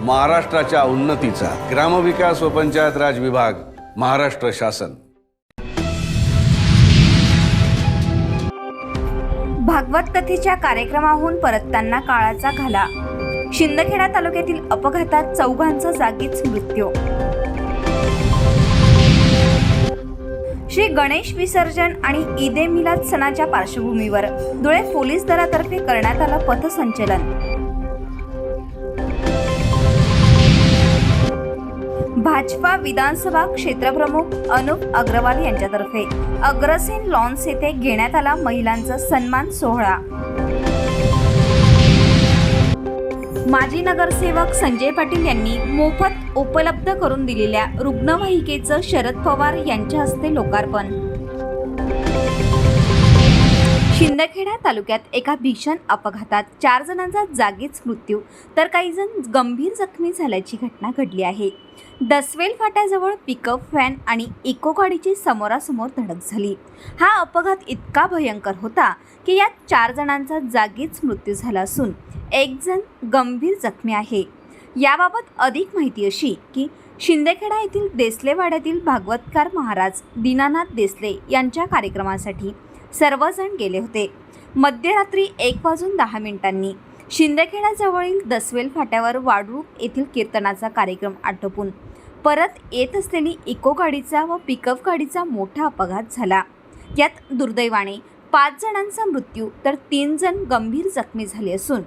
महाराष्ट्राच्या उन्नतीचा ग्रामविकास व पंचायत राज विभाग महाराष्ट्र शासन. भागवत कथेच्या कार्यक्रमाहून परतताना काळाचा घाला. शिंदखेडा तालुक्यातील अपघातात चौघांचा जागीच मृत्यू. श्री गणेश विसर्जन आणि ईदे मिलाद सणाच्या पार्श्वभूमीवर धुळे पोलीस दलातर्फे करण्यात आलं पथसंचलन. भाजपा विधानसभा क्षेत्रप्रमुख अनुप अग्रवाल यांच्यातर्फे अग्रसेन लॉन्स येथे घेण्यात आला महिलांचा सन्मान सोहळा. माजी नगरसेवक संजय पाटील यांनी मोफत उपलब्ध करून दिलेल्या रुग्णवाहिकेचं शरद पवार यांच्या हस्ते लोकार्पण. शिंदखेडा तालुक्यात एका भीषण अपघातात चार जणांचा जागीच मृत्यू तर काही जण गंभीर जखमी झाल्याची घटना घडली आहे. दसवेल फाट्याजवळ पिकअप व्हॅन आणि इको गाडीची समोरासमोर धडक झाली. हा अपघात इतका भयंकर होता की यात चार जणांचा जागीच मृत्यू झाला असून एक जण गंभीर जखमी आहे. याबाबत अधिक माहिती अशी की शिंदेखेडा येथील देसलेवाड्यातील भागवतकार महाराज दीनानाथ देसले यांच्या कार्यक्रमासाठी सर्वजण गेले होते. मध्यरात्री एक वाजून दहा मिनिटांनी शिंदखेडाजवळील दसवेल फाट्यावर वाडरूप येथील कीर्तनाचा कार्यक्रम आटोपून परत येत असलेली इको गाडीचा व पिकअप गाडीचा मोठा अपघात झाला. यात दुर्दैवाने पाच जणांचा मृत्यू तर तीन जण गंभीर जखमी झाले असून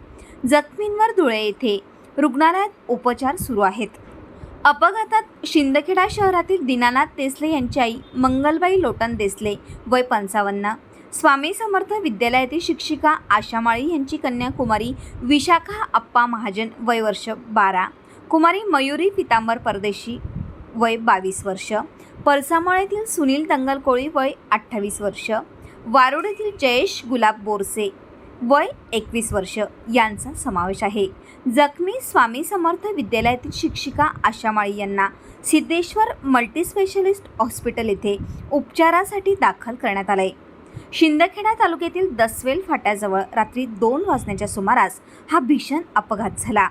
जखमींवर धुळे येथे रुग्णालयात उपचार सुरू आहेत. अपघातात शिंदखेडा शहरातील दीनानाथ देसले यांची आई मंगलबाई लोटन देसले वय पंचावन्न स्वामी समर्थ विद्यालयातील शिक्षिका आशा माळी यांची कन्या कुमारी विशाखा आप्पा महाजन वय वर्ष बारा. कुमारी मयुरी पितांबर परदेशी वय बावीस वर्ष. परसामळ येथील सुनील दंगलकोळी वय अठ्ठावीस वर्ष. वारुड येथील जयेश गुलाब बोरसे वय एकवीस वर्ष. यांचा समावेश आहे. जखमी स्वामी समर्थ विद्यालयातील शिक्षिका आशा माळी यांना सिद्धेश्वर मल्टीस्पेशलिस्ट हॉस्पिटल येथे उपचारासाठी दाखल करण्यात आले शिंदखेडा तालुक्यातील दसवेल फाट्याजवळ रात्री दोन वाजण्याच्या सुमारास हा भीषण अपघात झाला.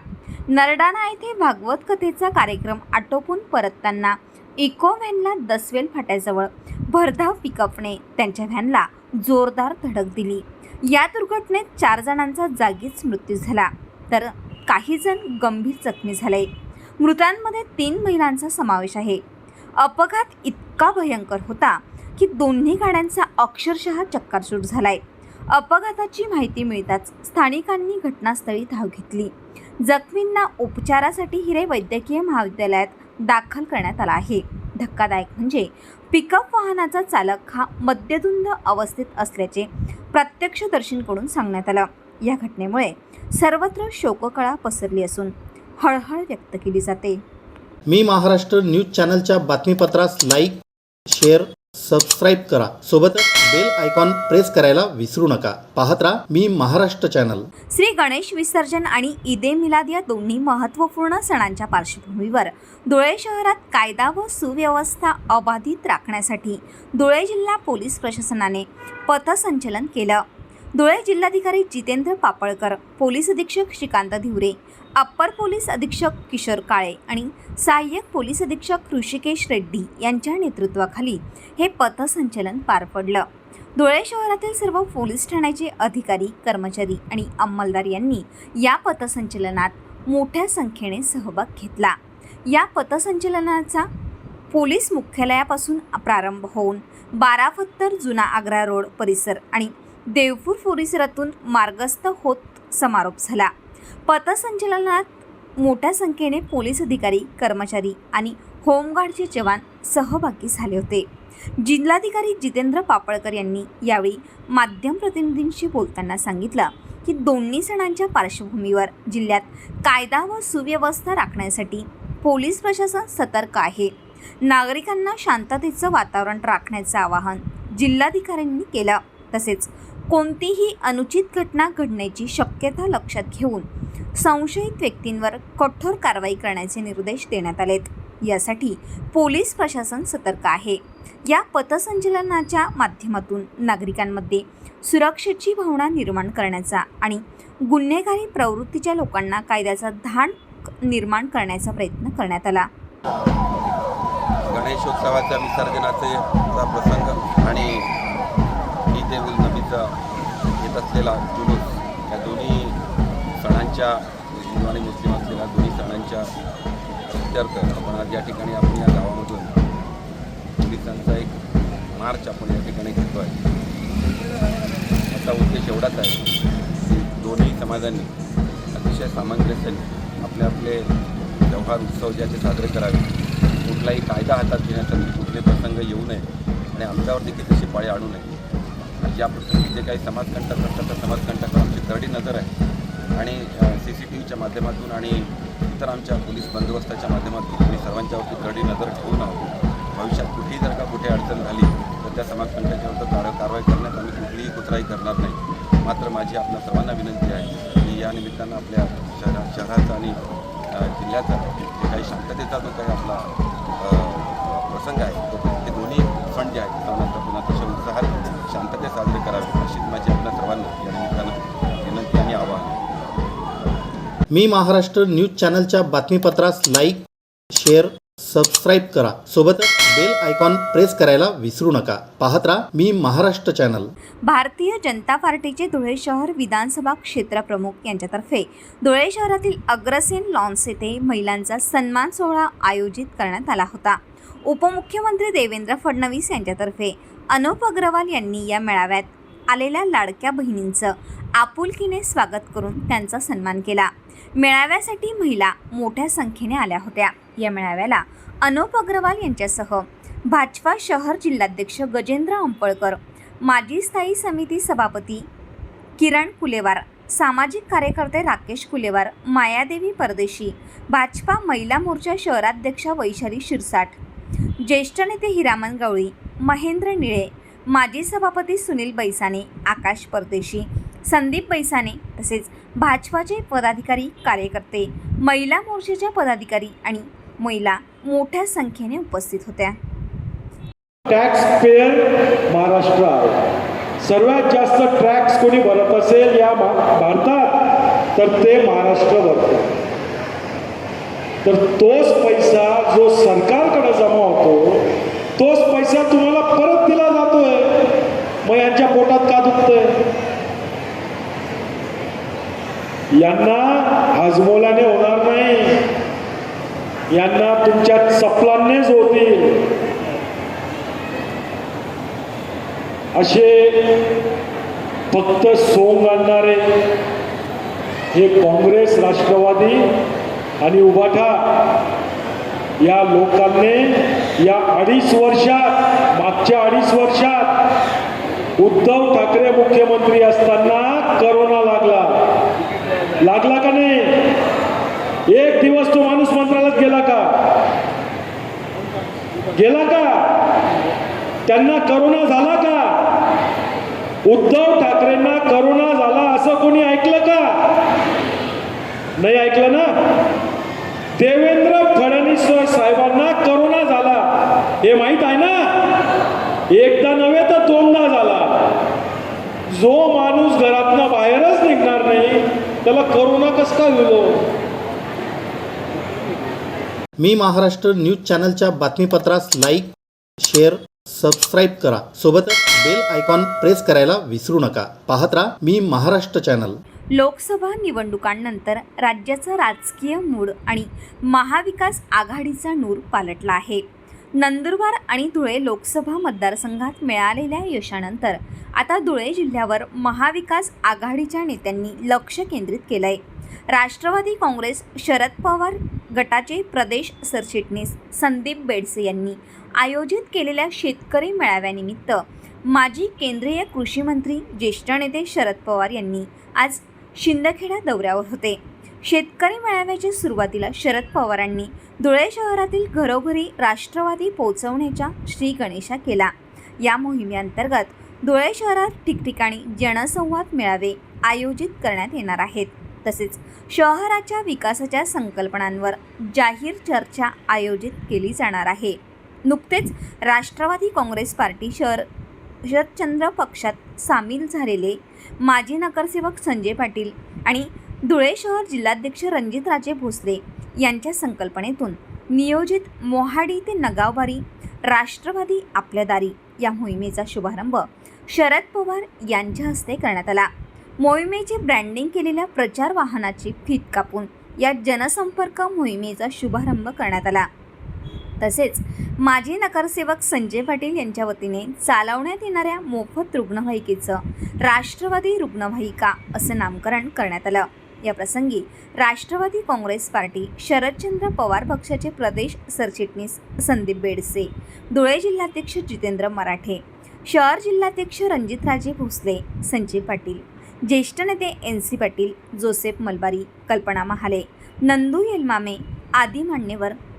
नरडाणा येथे भागवत कथेचा कार्यक्रम आटोपून परतताना इको व्हॅनला दसवेल फाट्याजवळ भरधाव पिकअपने त्यांच्या व्हॅनला जोरदार धडक दिली. या दुर्घटनेत चार जणांचा जागीच मृत्यू झाला तर काही जण गंभीर जखमी झाले. मृतांमध्ये तीन महिलांचा समावेश आहे. अपघात इतका भयंकर होता की दोन्ही गाड्यांचा अक्षरशः चक्कारचूट झालाय. अपघाताची माहिती मिळताच स्थानिकांनी घटनास्थळी धाव घेतली. जखमींना उपचारासाठी हिरे वैद्यकीय महाविद्यालयात दाखल करण्यात आला आहे. धक्कादायक म्हणजे पिकअप वाहनाचा चालक हा मद्यधुंद अवस्थेत असल्याचे प्रत्यक्षदर्शींकडून सांगण्यात आलं. या घटनेमुळे सर्वत्र शोककळा पसरली असून हळहळ व्यक्त केली जाते. मी महाराष्ट्र न्यूज चॅनलच्या बातमीपत्रास लाईक शेअर सबस्क्राईब करा. सोबतच बेल आयकॉन प्रेस करायला विसरू नका. पाहत राहा मी महाराष्ट्र चॅनल श्री गणेश विसर्जन आणि ईदे मिलाद या दोन्ही महत्त्वपूर्ण सणांच्या पार्श्वभूमीवर धुळे शहरात कायदा व सुव्यवस्था अबाधित राखण्यासाठी धुळे जिल्हा पोलीस प्रशासनाने पथसंचलन केलं. धुळे जिल्हाधिकारी जितेंद्र पापळकर पोलीस अधीक्षक श्रीकांत धिवरे अप्पर पोलीस अधीक्षक किशोर काळे आणि सहाय्यक पोलीस अधीक्षक ऋषिकेश रेड्डी यांच्या नेतृत्वाखाली हे पथसंचलन पार पडलं. धुळे शहरातील सर्व पोलीस ठाण्याचे अधिकारी कर्मचारी आणि अंमलदार यांनी या पथसंचलनात मोठ्या संख्येने सहभाग घेतला. या पथसंचलनाचा पोलीस मुख्यालयापासून प्रारंभ होऊन बाराफत्तर जुना आग्रा रोड परिसर आणि देवपूर परिसरातून मार्गस्थ होत समारोप झाला. पथसंचलनात मोठ्या संख्येने पोलीस अधिकारी कर्मचारी आणि होमगार्डचे जवान सहभागी झाले होते. जिल्हाधिकारी जितेंद्र पापळकर यांनी यावेळी माध्यम प्रतिनिधींशी बोलताना सांगितलं की दोन्ही सणांच्या पार्श्वभूमीवर जिल्ह्यात कायदा व सुव्यवस्था राखण्यासाठी पोलीस प्रशासन सतर्क आहे. नागरिकांना शांततेचं वातावरण राखण्याचं आवाहन जिल्हाधिकाऱ्यांनी केलं. तसेच कोणतीही अनुचित घटना घडण्याची शक्यता लक्षात घेऊन संशयित व्यक्तींवर कठोर कारवाई करण्याचे निर्देश देण्यात आलेत. यासाठी पोलीस प्रशासन सतर्क आहे. या पथसंचलनाच्या माध्यमातून नागरिकांमध्ये सुरक्षेची भावना निर्माण करण्याचा आणि गुन्हेगारी प्रवृत्तीच्या लोकांना कायद्याचा धाण निर्माण करण्याचा प्रयत्न करण्यात आला. गणेशोत्सवाच्या विसर्जनाचे प्रसंग आणि ईद येत असलेला जुलूस या दोन्ही सणांच्या हिंदू आणि मुस्लिम असलेल्या दोन्ही सणांच्या इत्यर्थ आपण आज या ठिकाणी आपण या गावामधून पोलिसांचा एक मार्च आपण या ठिकाणी घेतो आहे याचा उद्देश एवढाच आहे की दोन्ही समाजांनी अतिशय सामंजस्याने आपले आपले व्यवहार उत्सव ज्याचे साजरे करावे. कुठलाही कायदा हातात घेण्याचा कुठले प्रसंग येऊ नये आणि आमच्यावर देखील तशी पाळी आणू नये. म्हणजे या प्रसंगी जे काही समाजकंटक असतात त्या समाजकंटकावर आमची करडी नजर आहे. आणि सी सी टी व्हीच्या माध्यमातून आणि इतर आमच्या पोलीस बंदोबस्ताच्या माध्यमातून आम्ही सर्वांच्यावरती करडी नजर ठेवून आहोत. भविष्यात कुठेही जर का कुठे अडचण झाली तर त्या समाजकंटकाविरुद्ध कार कारवाई करण्यात आम्ही कुठलीही कुत्राही करणार नाही. मात्र माझी आपल्या सर्वांना विनंती आहे की या निमित्तानं आपल्या शहरा शहराचा आणि जिल्ह्याचा जे काही शांततेचा जो काही आपला प्रसंग आहे तो हे दोन्ही फंड जे आहेत सणांचा पुन्हा अतिशय उत्साहात शांतते साजरे करावे अशीच माझी आपल्या सर्वांना या निमित्तानं विनंती आणि आवाहन. मी महाराष्ट्र न्यूज चॅनलच्या बातमीपत्रास लाईक शेअर सबस्क्राईब करा. सोबतच बेल आयकॉन प्रेस करायला विसरू नका. पाहत राहा मी महाराष्ट्र चॅनल. भारतीय जनता पार्टीचे धुळे शहर विधानसभा क्षेत्रप्रमुख यांच्यातर्फे धुळे शहरातील अग्रसेन लॉन्स येथे महिलांचा सन्मान सोहळा आयोजित करण्यात आला होता. उपमुख्यमंत्री देवेंद्र फडणवीस यांच्यातर्फे अनुप अग्रवाल यांनी या मेळाव्यात आलेल्या लाडक्या बहिणींचं आपुलकीने स्वागत करून त्यांचा सन्मान केला. मेळाव्यासाठी महिला मोठ्या संख्येने आल्या होत्या. या मेळाव्याला अनुप अग्रवाल यांच्यासह भाजपा शहर जिल्हाध्यक्ष गजेंद्र अंपळकर माजी स्थायी समिती सभापती किरण कुलेवार सामाजिक कार्यकर्ते राकेश कुलेवार मायादेवी परदेशी भाजपा महिला मोर्चा शहराध्यक्षा वैशाली शिरसाट ज्येष्ठ नेते हिरामन गवळी महेंद्र निळे माजी सभापती सुनील बैसाने आकाश परदेशी संदीप बैसाने तसेच भाजपाचे पदाधिकारी कार्यकर्ते महिला मोर्चाच्या पदाधिकारी आणि महिला मोठ्या संख्येने उपस्थित होत्या. टॅक्स पेयर महाराष्ट्र आहे सर्वात जास्त टॅक्स कोणी भरत असेल या भारतात तर ते महाराष्ट्र भरतं तर तोच पैसा जो सरकारकडे जमा होतो तोच पैसा तुम्हाला परत दिला जातोय. मग यांच्या पोटात का दुखतंय? यांना हजमोलाने होणार नाही. यांना तुमच्या चपलांनीच होतील. असे फक्त सोंग आणणारे हे काँग्रेस राष्ट्रवादी आणि उभाठा या लोकांनी या अडीच वर्षात मागच्या अडीच वर्षात उद्धव ठाकरे मुख्यमंत्री असताना करोना लागला. लागला का नाही? एक दिवस तो माणूस मंत्रालयात गेला का? गेला का? त्यांना करोना झाला का? उद्धव ठाकरेंना करोना झाला असं कोणी ऐकलं का? नाही ऐकलं ना? देवेंद्र फडणवीस साहेबांना करोना झाला. हे माहीत आहे ना? एकदा नव्हे तर दोनदा झाला. जो माणूस घरातनं बाहेरच निघणार नाही त्याला करोना कस का गेलो मी महाराष्ट्र न्यूज चॅनलच्या बातमीपत्रास लाईक शेअर सबस्क्राईब करा. सोबतच बेल आयकॉन प्रेस करायला विसरू नका. पाहत राहा मी महाराष्ट्र चॅनल. लोकसभा निवडणुकांनंतर राज्याचं राजकीय मूड आणि महाविकास आघाडीचा नूर पालटला आहे. नंदुरबार आणि धुळे लोकसभा मतदारसंघात मिळालेल्या यशानंतर आता धुळे जिल्ह्यावर महाविकास आघाडीच्या नेत्यांनी लक्ष केंद्रित केलं आहे राष्ट्रवादी काँग्रेस शरद पवार गटाचे प्रदेश सरचिटणीस संदीप बेडसे यांनी आयोजित केलेल्या शेतकरी मेळाव्यानिमित्त माजी केंद्रीय कृषी मंत्री ज्येष्ठ नेते शरद पवार यांनी आज शिंदखेडा दौऱ्यावर होते. शेतकरी मेळाव्याच्या सुरुवातीला शरद पवारांनी धुळे शहरातील घरोघरी राष्ट्रवादी पोहोचवण्याच्या श्री गणेशा केला. या मोहिमेअंतर्गत धुळे शहरात ठिकठिकाणी जनसंवाद मेळावे आयोजित करण्यात येणार आहेत. तसेच शहराच्या विकासाच्या संकल्पनांवर जाहीर चर्चा आयोजित केली जाणार आहे. नुकतेच राष्ट्रवादी काँग्रेस पार्टी शहर शरदचंद्र पक्षात सामील झालेले माजी नगरसेवक संजय पाटील आणि धुळे शहर जिल्हाध्यक्ष रणजितराजे भोसले यांच्या संकल्पनेतून नियोजित मोहाडी ते नगावबारी राष्ट्रवादी आपल्या दारी या मोहिमेचा शुभारंभ शरद पवार यांच्या हस्ते करण्यात आला. मोहिमेचे ब्रँडिंग केलेल्या प्रचार वाहनाची फीत कापून या जनसंपर्क मोहिमेचा शुभारंभ करण्यात आला. तसेच माजी नगरसेवक संजय पाटील यांच्या वतीने चालवण्यात येणाऱ्या मोफत रुग्णवाहिकेचं राष्ट्रवादी रुग्णवाहिका असं नामकरण करण्यात आलं. या प्रसंगी राष्ट्रवादी काँग्रेस पार्टी शरदचंद्र पवार पक्षाचे प्रदेश सरचिटणीस संदीप बेडसे धुळे जिल्हाध्यक्ष जितेंद्र मराठे शहर जिल्हाध्यक्ष रणजितराजे भोसले संजय पाटील ज्येष्ठ नेते N C Patil Joseph Malbari Kalpana Mahale Nandu येलमामे आदी मान्यवर